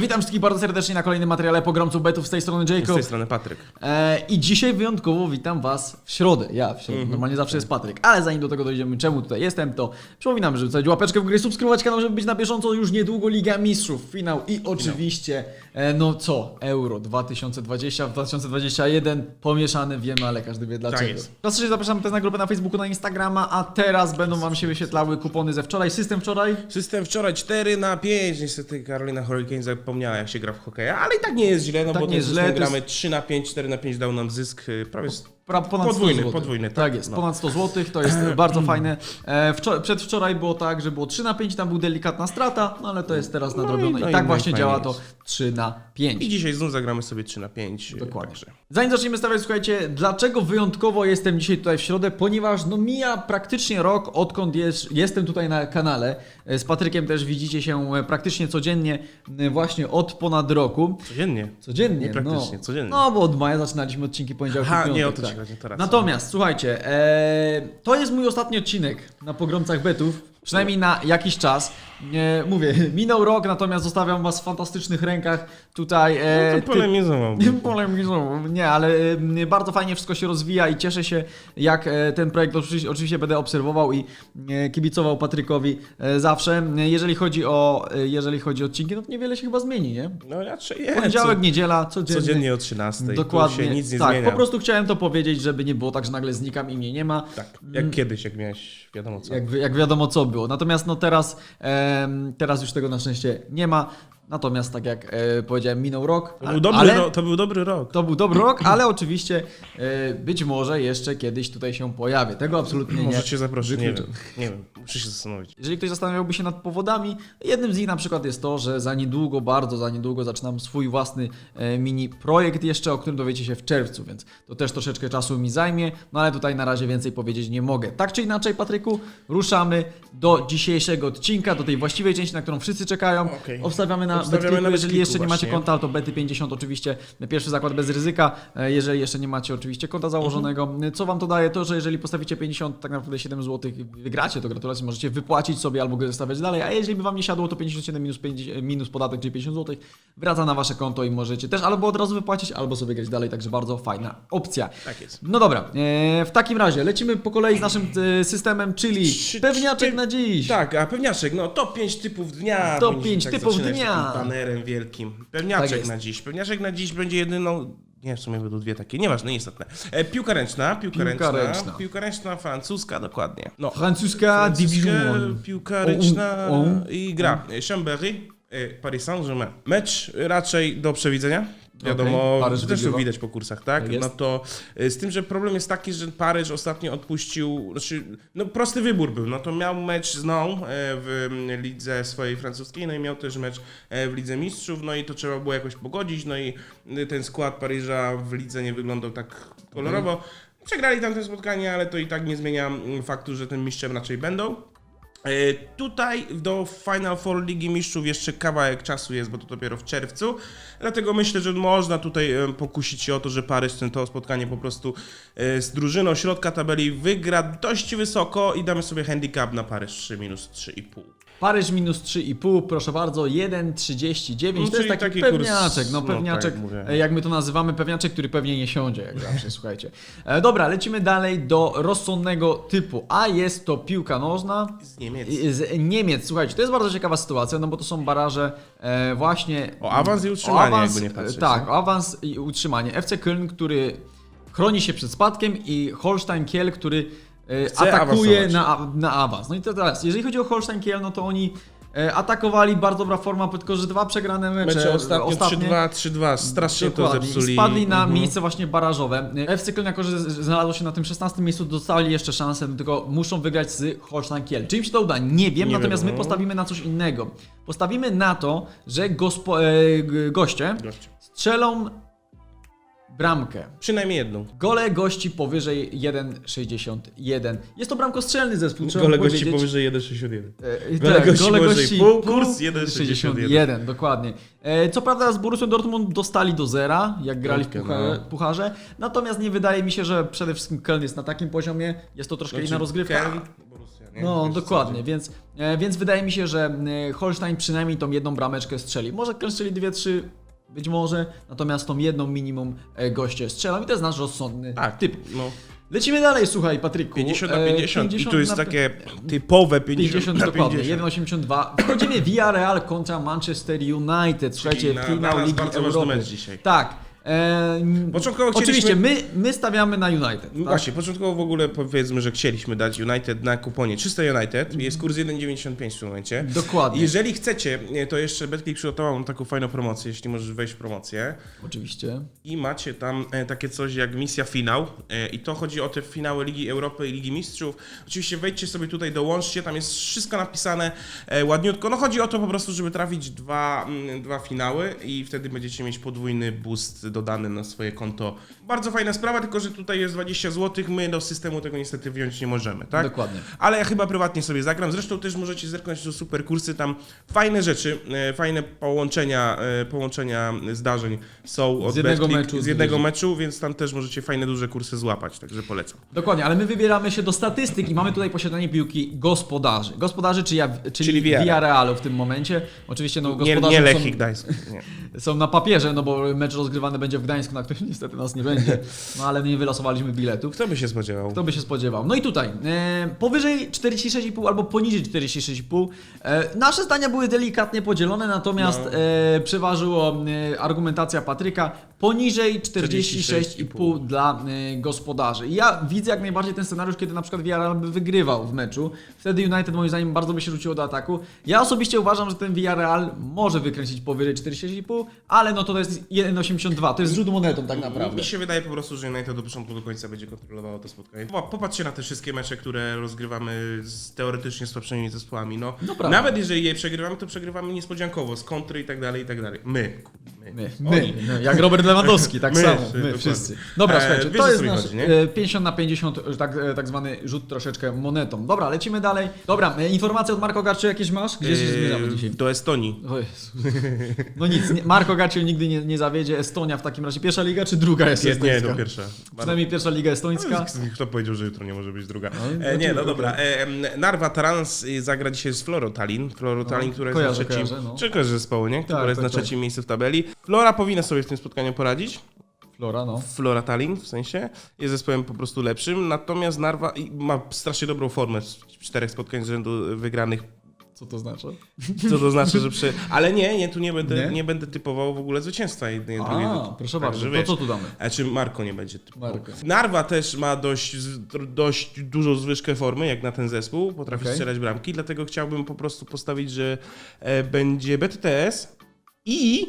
Witam wszystkich bardzo serdecznie na kolejnym materiale pogromców betów z tej strony Z Jacob. tej strony Patryk. E, I dzisiaj wyjątkowo witam Was w środę. Ja w środę. Normalnie zawsze jest Patryk. Ale zanim do tego dojdziemy, czemu tutaj jestem, to przypominam, żeby wsadzić łapeczkę w górę, subskrybować kanał, żeby być na bieżąco już niedługo Liga Mistrzów, finał i oczywiście, e, no co, Euro 2020, 2021 pomieszane wiemy, ale każdy wie dlaczego. jest. Klasycznie zapraszam też na grupę na Facebooku, na Instagrama, a teraz będą Wam się wyświetlały kupony ze wczoraj. System wczoraj. System wczoraj 4 na 5. Niestety Carolina Hurricane zapomniała jak się gra w hokeja, ale i tak nie jest źle, no Tak bo nie jest źle, gramy 3 na 5, 4 na 5 dał nam zysk y, prawie Pra, ponad Podwójny, 100 zł. podwójny, tak? tak jest, No. ponad 100 zł, to jest bardzo fajne. E, wczor- przedwczoraj było tak, że było 3 na 5, tam był delikatna strata, no ale to jest teraz No i- nadrobione. no I i tak właśnie działa to jest. 3 na I 5. dzisiaj znów zagramy sobie 3 na 5. y, Dokładnie. Także. Zanim zaczniemy stawiać, słuchajcie, dlaczego wyjątkowo jestem dzisiaj tutaj w środę? Ponieważ no mija praktycznie rok, odkąd jest, jestem tutaj na kanale. E, Z Patrykiem też widzicie się e, praktycznie codziennie, e, właśnie od ponad roku. Codziennie. Codziennie, Nie praktycznie, no. codziennie. No, bo od maja zaczynaliśmy odcinki poniedziałek Aha, i nie o to tak. Natomiast, słuchajcie, e, to jest mój ostatni odcinek na pogromcach betów, przynajmniej na jakiś czas. E, mówię, minął rok, natomiast zostawiam was w fantastycznych rękach tutaj. E, No to polemizował. nie ale e, bardzo fajnie wszystko się rozwija i cieszę się, jak e, ten projekt oczywiście, oczywiście będę obserwował i e, kibicował Patrykowi e, zawsze. E, Jeżeli chodzi o, e, jeżeli chodzi o odcinki, no to niewiele się chyba zmieni, nie? No raczej jest. Poniedziałek, Co- niedziela, codziennie. Codziennie o 13. Dokładnie. Tu się nic nie tak, zmienia. po prostu chciałem to powiedzieć, żeby nie było tak, że nagle znikam i mnie nie ma. Tak, jak kiedyś, jak miałeś wiadomo co. Jak, wi- jak wiadomo co było. Natomiast no teraz, teraz już tego na szczęście nie ma. Natomiast tak jak e, powiedziałem, minął rok. To był dobry, ale ro- to był dobry rok. to był dobry rok, ale oczywiście e, być może jeszcze kiedyś tutaj się pojawię. Tego absolutnie nie. Może cię zaproszę, nie wiem. Nie wiem, muszę się zastanowić. Jeżeli ktoś zastanawiałby się nad powodami, jednym z nich na przykład jest to, że za niedługo, bardzo za niedługo zaczynam swój własny e, mini projekt jeszcze, o którym dowiecie się w czerwcu, więc to też troszeczkę czasu mi zajmie, no ale tutaj na razie więcej powiedzieć nie mogę. Tak czy inaczej, Patryku, ruszamy do dzisiejszego odcinka, do tej właściwej części, na którą wszyscy czekają. Okej. Obstawiamy na Obstawiamy BetClicku, jeżeli jeszcze nie macie właśnie. konta, to Bety50 oczywiście, pierwszy zakład bez ryzyka, E, jeżeli jeszcze nie macie oczywiście konta założonego. Co Wam to daje? To, że jeżeli postawicie 50, tak naprawdę 7 zł wygracie, to gratulacje, możecie wypłacić sobie albo go zostawiać dalej, a jeżeli by Wam nie siadło, to 57 minus, 50, minus podatek, czyli 50 zł, wraca na Wasze konto i możecie też albo od razu wypłacić, albo sobie grać dalej, także bardzo fajna opcja. Tak jest. No dobra, e, w takim razie lecimy po kolei z naszym e, systemem, czyli Trzy- pewniaczek cztery- na dziś. Tak, a pewniaczek, no top 5 typów dnia. Top Powinniśmy pięć tak typów zaczynać dnia. Banerem wielkim. Tak Pewniaczek jest. na dziś. Pewniaczek na dziś będzie jedyną. Nie, w sumie będą dwie takie, nieważne, nieistotne. E, piłka ręczna, piłka, Piłka ręczna, ręczna. piłka ręczna francuska, dokładnie. No, Francuska francuska Division. piłka ręczna i gra. Chambéry, e, Paris Saint-Germain. Mecz raczej do przewidzenia. Wiadomo, Okej, Paryż zresztą widać po kursach, tak? Tak no to e, z tym, że problem jest taki, że Paryż ostatnio odpuścił, znaczy, no prosty wybór był, no to miał mecz zNą e, w mm, lidze swojej francuskiej, no i miał też mecz e, w Lidze Mistrzów, no i to trzeba było jakoś pogodzić, no i y, ten skład Paryża w lidze nie wyglądał tak kolorowo. Przegrali tamte spotkanie, ale to i tak nie zmienia mm, faktu, że tym mistrzem raczej będą. E, Tutaj do Final Four Ligi Mistrzów jeszcze kawałek czasu jest, bo to dopiero w czerwcu. Dlatego myślę, że można tutaj e, pokusić się o to, że Paryż ten to spotkanie po prostu e, z drużyną środka tabeli wygra dość wysoko i damy sobie handicap na Paryż 3 minus 3,5. Paryż minus 3,5, proszę bardzo, 1,39. No, to jest taki, taki pewniaczek, kurs, no no, pewniaczek, tak jak mówię. e, jak my to nazywamy, pewniaczek, który pewnie nie siądzie, jak zawsze, słuchajcie. E, dobra, lecimy dalej do rozsądnego typu, a jest to piłka nożna Z Niemiec. i- z Niemiec. Słuchajcie, to jest bardzo ciekawa sytuacja, no bo to są baraże e, właśnie... O awans i utrzymanie, jakby nie patrzeć, e, Tak, nie? o awans i utrzymanie. FC Köln, który chroni się przed spadkiem i Holstein Kiel, który Chce atakuje na, na awans. No i to teraz, jeżeli chodzi o Holstein Kiel, no to oni e, atakowali, bardzo dobra forma, tylko że dwa przegrane mecze. Mecze ostatnio 3-2, 3-2, strasznie to zepsuli. I spadli na Mhm. miejsce właśnie barażowe. FC Köln, jako że znalazło się na tym 16 miejscu, dostali jeszcze szansę, tylko muszą wygrać z Holstein Kiel. Czy im się to uda? Nie wiem, Nie natomiast my wiadomo. postawimy na coś innego. Postawimy na to, że gospo, e, goście Goście. strzelą bramkę. Przynajmniej jedną. Gole gości powyżej 1,61. Jest to bramkostrzelny zespół, trzeba Gole gości powiedzieć. powyżej 1,61. E, Gole tak, gości gole powyżej gości pół, kurs 1,61. 1,61, dokładnie. E, Co prawda z Borussią Dortmund dostali do zera, jak grali w pucharze, no. pucharze, natomiast nie wydaje mi się, że przede wszystkim Köln jest na takim poziomie, jest to troszkę inna rozgrywka. Nie? No, Wiesz, co dokładnie, chodzi. więc, e, więc wydaje mi się, że e, Holstein przynajmniej tą jedną brameczkę strzeli. Może Köln strzeli dwie, trzy, być może, natomiast tą jedną minimum e, goście strzelą i to jest nasz rozsądny Tak, typ. No, Lecimy dalej, słuchaj Patryku. 50 na E, 50. I tu jest na- takie typowe 50, 50 na dokładnie, 50. 1,82. Wchodzimy Villarreal kontra Manchester United. Słuchajcie, na- finał Ligi Europy. dzisiaj. Tak. Początkowo Oczywiście, chcieliśmy- my, my stawiamy na United. No Tak? Właśnie, początkowo w ogóle powiedzmy, że chcieliśmy dać United na kuponie 300 United. Jest kurs 1,95 w tym momencie. Dokładnie. Jeżeli chcecie, e, to jeszcze Betclick przygotował taką fajną promocję, jeśli możesz wejść w promocję. Oczywiście. I macie tam e, takie coś jak misja finał. E, I to chodzi o te finały Ligi Europy i Ligi Mistrzów. Oczywiście wejdźcie sobie tutaj, dołączcie, tam jest wszystko napisane ładniutko. No chodzi o to po prostu, żeby trafić dwa, mm, dwa finały i wtedy będziecie mieć podwójny boost dodany na swoje konto. Bardzo fajna sprawa, tylko że tutaj jest 20 zł. My do systemu tego niestety wyjąć nie możemy, tak? Dokładnie. Ale ja chyba prywatnie sobie zagram. Zresztą też możecie zerknąć do super kursy. Tam fajne rzeczy, e, fajne połączenia, e, połączenia zdarzeń są od Z jednego BetClick, meczu z jednego meczu, więc tam też możecie fajne duże kursy złapać, także polecam. Dokładnie, ale my wybieramy się do statystyk i mamy tutaj posiadanie piłki gospodarzy. Gospodarzy, czyli, Czyli Villarreal. Villarrealu w tym momencie. Oczywiście no, Nie, gospodarze nie są, Lechii Gdańsk. Nie. są na papierze, no bo mecz rozgrywany będzie w Gdańsku, na którym niestety nas nie będzie. No ale nie wylosowaliśmy biletów. Kto by się spodziewał? Kto by się spodziewał? No i tutaj, e, powyżej 46,5 albo poniżej 46,5. E, nasze zdania były delikatnie podzielone, natomiast No. e, przeważyło e, argumentacja Patryka poniżej 46,5 dla e, gospodarzy. I ja widzę jak najbardziej ten scenariusz, kiedy na przykład Villarreal by wygrywał w meczu. Wtedy United moim zdaniem bardzo by się rzuciło do ataku. Ja osobiście uważam, że ten Villarreal może wykręcić powyżej 46,5, ale no to, to jest 1,82. To jest rzut monetą tak naprawdę. Mi się wydaje po prostu, że United do początku do końca będzie kontrolowało to spotkanie. Po- Popatrzcie na te wszystkie mecze, które rozgrywamy z teoretycznie słabszymi zespołami. No, No nawet jeżeli je przegrywamy, to przegrywamy niespodziankowo, z kontry i tak dalej, i tak dalej. My. My, my, my, jak Robert Lewandowski, tak My, samo, my dokładnie. wszyscy. Dobra, E, słuchajcie, wiesz, to jest nasz chodzi, nie? e, 50 na 50, e, tak, e, tak zwany rzut troszeczkę monetą. Dobra, lecimy dalej. Dobra, informacje od Marko Garczy jakieś masz? Gdzie się zmierzamy dzisiaj? Do Estonii. No nic, nie, Marko Garczy nigdy nie, nie zawiedzie. Estonia w takim razie pierwsza liga czy druga jest Nie, nie, do pierwsza. Przynajmniej pierwsza liga estońska. Kto powiedział, że jutro nie może być druga? No, E, nie, no dobra. E, em, Narwa Trans zagra dzisiaj z Floro Tallinn. Floro Tallinn, jest No, kojarzę, na trzecim... kojarzę, no. Czy kojarzysz zespołu, nie? Która Tak, jest tak, na tak. trzecim miejscu w tabeli. Flora powinna sobie w tym spotkaniu poradzić. Flora, no. Flora Tallinn w sensie. Jest zespołem po prostu lepszym. Natomiast Narwa ma strasznie dobrą formę z czterech spotkań z rzędu wygranych. Co to znaczy? Co to znaczy, że przy... Ale nie, nie, tu nie będę, Nie? nie? będę typował w ogóle zwycięstwa jednej drugiej. Proszę Także bardzo, to co tu damy? A czy Marko nie będzie typował? Marko. Narwa też ma dość, dość dużą zwyżkę formy, jak na ten zespół. Potrafi Okej. strzelać bramki, dlatego chciałbym po prostu postawić, że e, będzie BTTS i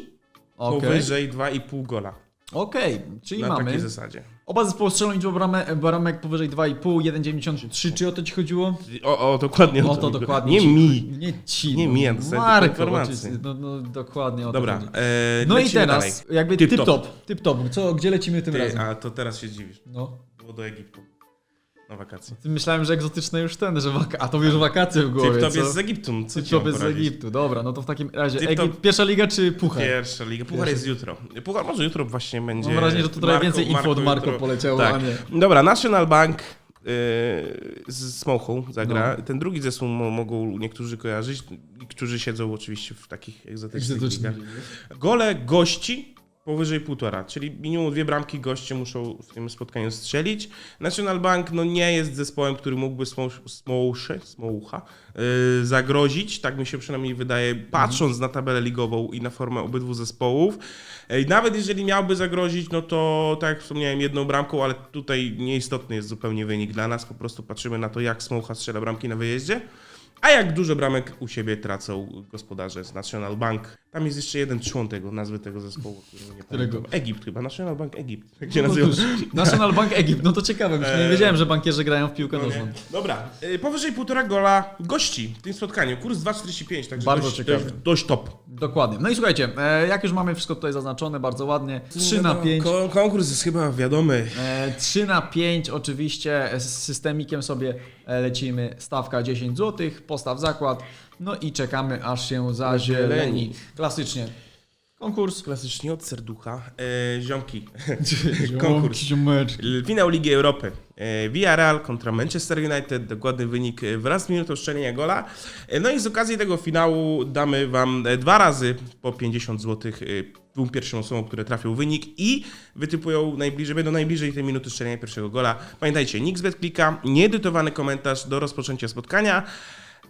Okej, powyżej 2,5 gola. Okej, czyli na mamy... takiej zasadzie. Oba zespoły strzelą liczbę bramek, bramek powyżej 2,5, 1,93. Czy o to ci chodziło? O, o dokładnie. O to dokładnie. Nie ci- mi. Nie ci. Nie no, mi, Marko, No, no dokładnie o to Dobra, chodzi. e, No i teraz, dalej. jakby Tip tip top. top. Tip top. Co, gdzie lecimy tym Ty, razem? a to teraz się dziwisz. No. Było do Egiptu. Na wakacje. Myślałem, że egzotyczne już ten, że waka- a to już wakacje w głowie, Tip top co? jest z Egiptu. Co Tip ci mam top jest z poradzić? Egiptu. Dobra, no to w takim razie. Egipt, pierwsza liga czy puchar? Pierwsza liga. Puchar jest jutro. Puchar może jutro właśnie będzie. Mam wrażenie, że tu trochę więcej info od Marko jutro- poleciało, Tak. a nie. Dobra, National Bank yy, z Smochą zagra. No. Ten drugi zespół mo- mogą niektórzy kojarzyć, którzy siedzą oczywiście w takich egzotycznych ligach. Gole gości powyżej półtora, czyli minimum dwie bramki goście muszą w tym spotkaniu strzelić. National Bank no, nie jest zespołem, który mógłby Smołsze, Smołucha yy, zagrozić, tak mi się przynajmniej wydaje, patrząc na tabelę ligową i na formę obydwu zespołów. Ej, Nawet jeżeli miałby zagrozić, no to tak jak wspomniałem, jedną bramką, ale tutaj nieistotny jest zupełnie wynik dla nas. Po prostu patrzymy na to, jak Smołcha strzela bramki na wyjeździe. A jak dużo bramek u siebie tracą gospodarze z National Bank? Tam jest jeszcze jeden człon tego, nazwy tego zespołu, którego nie Którego? pamiętam. Egipt chyba, National Bank Egipt. Jak się No nazywa? cóż, National Bank Egipt, no to ciekawe, już nie wiedziałem, że bankierzy grają w piłkę No nożną. Dobra, y, powyżej półtora gola gości w tym spotkaniu. Kurs 2,45, także Bardzo dość, ciekawy. dość, dość top. Dokładnie. No i słuchajcie, e, jak już mamy wszystko tutaj zaznaczone bardzo ładnie, 3 na 5. Ko- konkurs jest chyba wiadomy. E, 3 na 5 oczywiście z systemikiem sobie e, lecimy, stawka 10 zł, postaw zakład, no i czekamy aż się zazieleni. Zazieleni. Klasycznie. Konkurs. Klasycznie od serducha. E, ziomki. Konkurs. Ziomeczki. Finał Ligi Europy. E, Villarreal kontra Manchester United. Dokładny wynik e, wraz z minutą strzelenia gola. E, No i z okazji tego finału damy Wam e, dwa razy po 50 zł dwóm pierwszym osobom, które trafią wynik i wytypują najbliżej, będą najbliżej tej minuty strzelenia pierwszego gola. Pamiętajcie, nikt zbyt klika, nieedytowany komentarz do rozpoczęcia spotkania.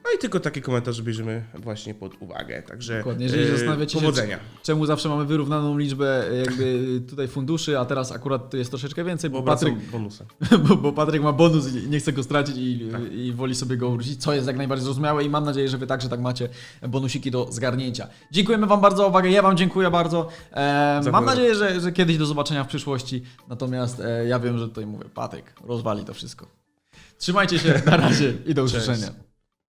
No i tylko taki komentarz bierzemy właśnie pod uwagę. Także Dokładnie. Jeżeli e, zastanawiacie się, powodzenia. czemu zawsze mamy wyrównaną liczbę e, jakby tutaj funduszy, a teraz akurat to jest troszeczkę więcej, bo Bo Patryk, bonusem. bo, bo Patryk ma bonus i nie chce go stracić i, i woli sobie go wrócić, co jest jak najbardziej zrozumiałe i mam nadzieję, że Wy także tak macie bonusiki do zgarnięcia. Dziękujemy Wam bardzo za uwagę, ja Wam dziękuję bardzo. E, mam nadzieję, że, że kiedyś do zobaczenia w przyszłości, natomiast e, ja wiem, że tutaj mówię, Patryk rozwali to wszystko. Trzymajcie się, na razie i do usłyszenia.